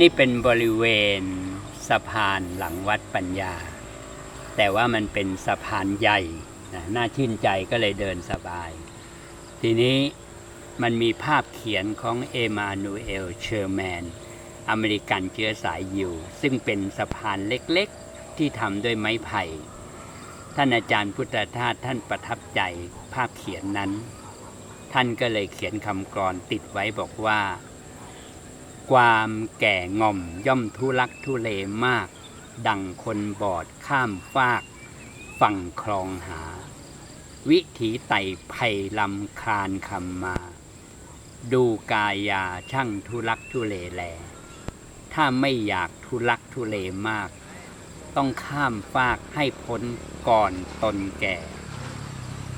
นี่เป็นบริเวณสะพานหลังวัดปัญญา แต่ว่ามันเป็นสะพานใหญ่นะน่าชื่นใจก็เลยเดินสบาย ทีนี้มันมีภาพเขียนของเอมานูเอลเชอร์แมน อเมริกันเชื้อสายยิวซึ่งเป็นสะพานเล็กๆ ที่ทำด้วยไม้ไผ่ ท่านอาจารย์พุทธทาสท่านประทับใจภาพเขียนนั้น ท่านก็เลยเขียนคำกรอนติดไว้บอกว่า ความแก่ง่อมย่อมทุลักทุเลมาก ดังคนบอดข้ามฟาก ฝั่งคลองหา วิถีไต่ไผ่ลำคลานคำมา ดูกายาช่างทุลักทุเลแล ถ้าไม่อยากทุลักทุเลมาก ต้องข้ามฟากให้พ้นก่อนตนแก่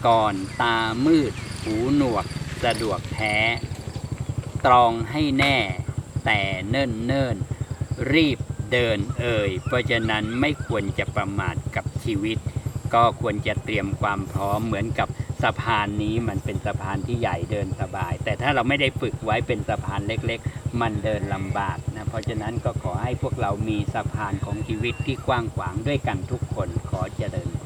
ก่อนตามืด หูหนวกสะดวกแท้ ตรองให้แน่ แต่เนิ่นเนิ่นๆรีบเดินเอ่ย เพราะฉะนั้นไม่ควรจะประมาทกับชีวิต ก็ควรจะเตรียมความพร้อมเหมือนกับสะพานนี้มันเป็นสะพานที่ใหญ่เดินสบาย แต่ถ้าเราไม่ได้ฝึกไว้เป็นสะพานเล็กๆ มันเดินลำบากนะ เพราะฉะนั้นก็ขอให้พวกเรามีสะพานของชีวิตที่กว้างขวางด้วยกันทุกคนขอเจริญพ